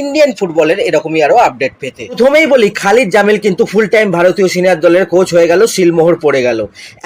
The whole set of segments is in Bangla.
ইন্ডিয়ান ফুটবলের এরকমই আরও আপডেট পেতে। প্রথমেই বলি, খালিদ জামিল কিন্তু ফুল টাইম ভারতীয় সিনিয়র দলের কোচ হয়ে গেল, শিলমোহর পড়ে গেল।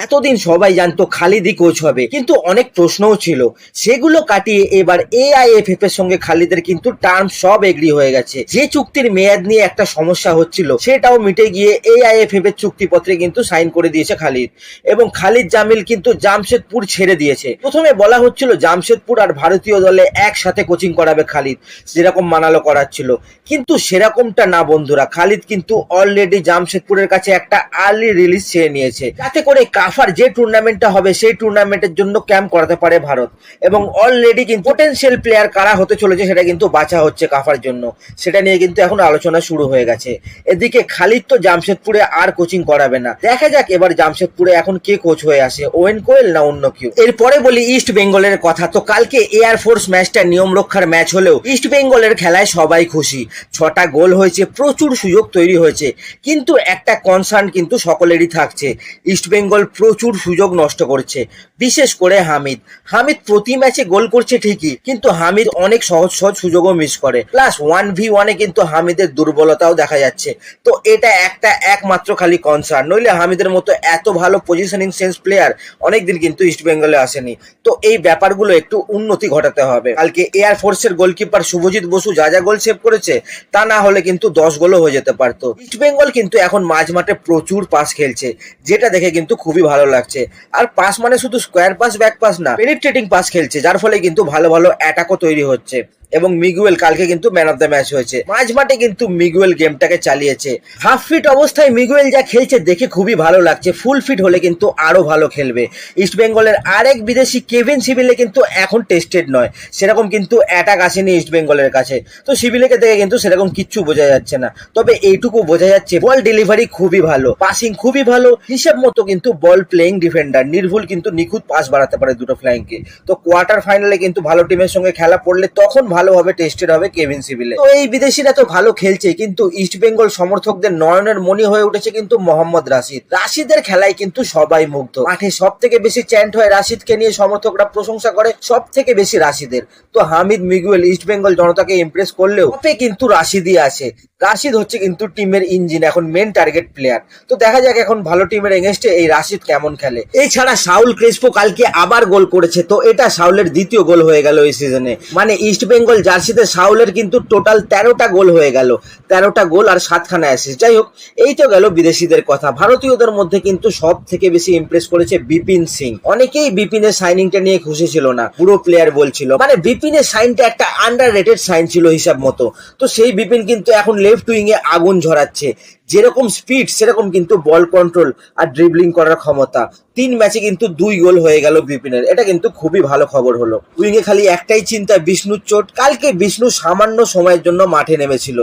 এতদিন সবাই জানতো খালিদই কোচ হবে, কিন্তু অনেক প্রশ্নও ছিল। সেগুলো কাটিয়ে এবার এআইএফএফ এর সঙ্গে খালিদের কিন্তু টার্ম সব এগ্রি হয়ে গেছে। যে চুক্তির মেয়াদ নিয়ে একটা সমস্যা হচ্ছিল, সেটাও মিটে গিয়ে এআইএফএফ এর চুক্তিপত্রে কিন্তু সাইন করে দিয়েছে খালিদ। এবং খালিদ জামিল কিন্তু জামশেদপুর ছেড়ে দিয়েছে। প্রথমে বলা হচ্ছিল, জামশেদপুর আর ভারতীয় দলে একসাথে কোচিং করাবে খালিদ, যেরকম মানালো করাচ্ছিল কিন্তু সেরকমটা না, বন্ধুরা। খালিদ কিন্তু অলরেডি জামশেদপুরের কাছে একটা আর্লি রিলিজ চেয়ে নিয়েছে। যাতে করে কাফার যে টুর্নামেন্টটা হবে, সেই টুর্নামেন্টের জন্য ক্যাম্প করাতে পারে ভারত। এবং অলরেডি কিন্তু পোটেনশিয়াল প্লেয়ার কারা হতে চলেছে, সেটা কিন্তু বাঁচা হচ্ছে কাফার জন্য। সেটা নিয়ে কিন্তু এখন আলোচনা শুরু হয়ে গেছে। এদিকে খালিদ তো জামশেদপুরে আর কোচিং করাবে না। দেখা যাক এবার জামশেদপুরে এখন কে কোচ হয়ে আসে, ওয়েন কোয়েল না অন্য কেউ? এরপরে বলি ইস্ট বেঙ্গলের কথা। তো কালকে এয়ার ফোর্স ম্যাচটা নিয়ম রক্ষার ম্যাচ হলেও ইস্ট বেঙ্গলের খেলায় সবাই খুশি। ছটা গোল হয়েছে, প্রচুর সুযোগ তৈরি হয়েছে। কিন্তু একটা কনসার্ন কিন্তু সকলেরই থাকছে। ইস্টবেঙ্গল প্রচুর সুযোগ নষ্ট করছে। বিশেষ করে হামিদ। হামিদ প্রতি ম্যাচে গোল করছে ঠিকই, কিন্তু হামিদ অনেক সহজ সহজ সুযোগও মিস করে। প্লাস ওয়ান ভি ওয়ানে কিন্তু হামিদের দুর্বলতাও দেখা যাচ্ছে। তো এটা একটা একমাত্র খালি কনসার্ন নইলে হামিদের মতো এত ভালো পজিশনিং সেন্স প্লেয়ার অনেকদিন কিন্তু ইস্ট বেঙ্গলে আসেনি। তো এই ব্যাপারগুলো একটু উন্নতি ঘটাতে হবে। কালকে এয়ার ফোর্সের গোলকিপার শুভজিৎ বসু যা যা গোল সেভ করেছে, তা না হলে কিন্তু দশ গোলও হয়ে যেতে পারতো। ইস্ট বেঙ্গল কিন্তু এখন মাঝ মাঠে প্রচুর পাস খেলছে, যেটা দেখে কিন্তু খুবই ভালো লাগছে। আর পাস মানে শুধু স্কোয়ার পাস ব্যাক পাস না পেনিট্রেটিং পাস খেলছে, যার ফলে কিন্তু ভালো ভালো অ্যাটাকও তৈরি হচ্ছে। এবং মিগুয়েল কালকে কিন্তু ম্যান অফ দ্য ম্যাচ হয়েছে। মাঝ মাঠে কিন্তু মিগুয়েল গেমটাকে চালিয়েছে। হাফ ফিট অবস্থায় মিগুয়েল যা খেলছে দেখে খুবই ভালো লাগছে। ফুল ফিট হলে কিন্তু আরও ভালো খেলবে। ইস্ট বেঙ্গলের আরেক বিদেশি কেভিন সিভিলে কিন্তু এখন টেস্টেড নয়। সেরকম কিন্তু অ্যাটাক আসেনি ইস্ট বেঙ্গলের কাছে। তো সিভিলেকে দেখে কিন্তু সেরকম কিচ্ছু বোঝা যাচ্ছে না। তবে এইটুকু বোঝা যাচ্ছে, বল ডেলিভারি খুবই ভালো, পাসিং খুবই ভালো, হিসাব মতো কিন্তু বল প্লেইং ডিফেন্ডার। নির্ভুল কিন্তু নিখুঁত পাস বাড়াতে পারে দুটো ফ্লাইংকে। তো কোয়ার্টার ফাইনালে কিন্তু ভালো টিমের সঙ্গে খেলা পড়লে তখন ভালোভাবে টেস্টেড হবে কেভিন সিভিলে তো এই বিদেশিরা তো ভালো খেলছে, কিন্তু ইস্ট বেঙ্গল সমর্থকদের নয়নের মনি হয়ে উঠেছে কিন্তু মোহাম্মদ রাশিদ। রাশিদের খেলায় কিন্তু সবাই মুগ্ধ। মাঠে সব থেকে বেশি চ্যান্ট হয় রাশিদকে নিয়ে সমর্থকরা প্রশংসা করে সব থেকে বেশি রাশিদের। তো হামিদ মিগুয়েল ইস্ট বেঙ্গল জনতাকে ইমপ্রেস করলেও টপে কিন্তু রাশিদই আছে রাশিদ হচ্ছে কিন্তু টিমের ইঞ্জিন এখন মেন টার্গেট প্লেয়ার তো দেখা যাক এখন ভালো টিমের এগেনস্টে এই রাশিদ কেমন খেলে। এছাড়া সাউল ক্রেসপো কালকে আবার গোল করেছে, তো এটা সাউলের দ্বিতীয় গোল হয়ে গেল এই সিজনে মানে ইস্ট বেঙ্গল জার্সিতে সাউলের কিন্তু টোটাল তেরোটা গোল হয়ে গেল। তেরোটা গোল আর সাতখানা অ্যাসিস্ট যাই হোক, এই তো গেল বিদেশিদের কথা। ভারতীয়দের মধ্যে কিন্তু সব থেকে বেশি ইমপ্রেস করেছে বিপিন সিং। অনেকেই বিপিনের সাইনিংটা নিয়ে খুশি ছিল না, পুরো প্লেয়ার বলছিল। মানে বিপিনের সাইনটা একটা আন্ডার রেটেড সাইন ছিল হিসাব মতো। তো সেই বিপিন কিন্তু এখন লেফট উইং এ আগুন ঝরাচ্ছে। যেরকম স্পিড সেরকম কিন্তু বল কন্ট্রোল আর ড্রিবলিং করার ক্ষমতা। তিন ম্যাচে কিন্তু দুই গোল হয়ে গেল বিপিনের। এটা কিন্তু খুবই ভালো খবর হলো। উইংয়ে খালি একটাই চিন্তা, বিষ্ণুর চোট। কালকে বিষ্ণু সামান্য সময়ের জন্য মাঠে নেমেছিল।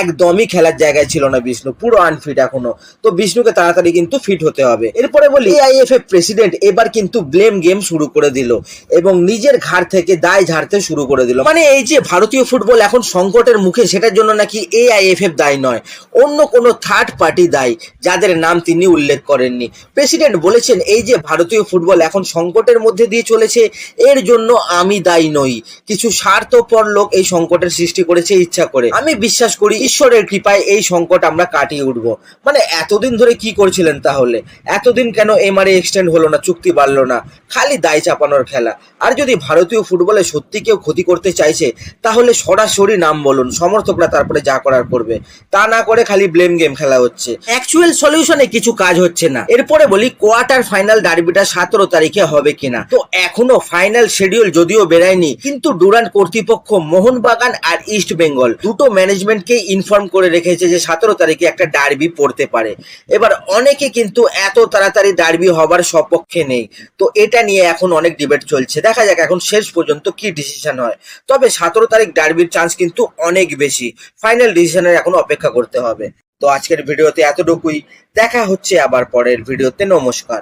একদমই খেলার জায়গায় ছিল না বিষ্ণু, পুরো আনফিট এখনও। তো বিষ্ণুকে তাড়াতাড়ি কিন্তু ফিট হতে হবে। এরপরে বলি আইএফএ প্রেসিডেন্ট এবার কিন্তু ব্লেম গেম শুরু করে দিল এবং নিজের ঘাড় থেকে দায় ঝাড়তে শুরু করে দিল। মানে এই যে ভারতীয় ফুটবল এখন সংকটের মুখে, সেটার জন্য নাকি এআইএফএফ দায়ী নয়, অন্য কোনো থার্ড পার্টি দায়ী, যাদের নাম তিনি উল্লেখ করেননি। প্রেসিডেন্ট বলেছেন এই যে ভারতীয় ফুটবল এখন সংকটের মধ্যে দিয়ে চলেছে, এর জন্য আমি দায়ী নই। কিছু স্বার্থপর লোক এই সংকটের সৃষ্টি করেছে, ইচ্ছা করে। আমি বিশ্বাস করি, ঈশ্বরের কৃপায় এই সংকট আমরা কাটিয়ে উঠবো। মানে এতদিন ধরে কি করছিলেন তাহলে? এতদিন কেন এমআরএ এক্সটেন্ড হলো না, চুক্তি বাড়লো না? খালি দায় চাপানোর খেলা। আর যদি ভারতীয় ফুটবলে সত্যি কেউ ক্ষতি করতে চাইছে, তাহলে সরাসরি নাম বলুন, সমর্থকরা তারপরে যা করার করবে। তা না করে খালি ব্লেম গেম খেলা হচ্ছে। অ্যাকচুয়াল সলিউশনে কিছু কাজ হচ্ছে না। এরপরে বলি কোয়ার্টার ফাইনাল ডার্বিটা সতেরো তারিখে হবে কিনা? তো এখনও ফাইনাল শিডিউল যদিও বেরায়নি, কিন্তু ডুরান্ট কর্তৃপক্ষ মোহনবাগান আর ইস্ট বেঙ্গল দুটো ম্যানেজমেন্টকে ইনফর্ম করে রেখেছে যে সতেরো তারিখে একটা ডার্বি পড়তে পারে। এবার অনেকে কিন্তু এত তাড়াতাড়ি ডার্বি হবার সপক্ষে নেই। তো এটা নিয়ে এখন অনেক ডিবেট চলছে। দেখা যাক এখন শেষ পর্যন্ত কি ডিসিশন হয়। তবে সতেরো তারিখ ডার্বির চান্স কিন্তু অনেক বেশি। ফাইনাল ডিসিশনের এখন অপেক্ষা করতে হবে। তো আজকের ভিডিওতে এতটুকুই। দেখা হচ্ছে আবার পরের ভিডিওতে। নমস্কার।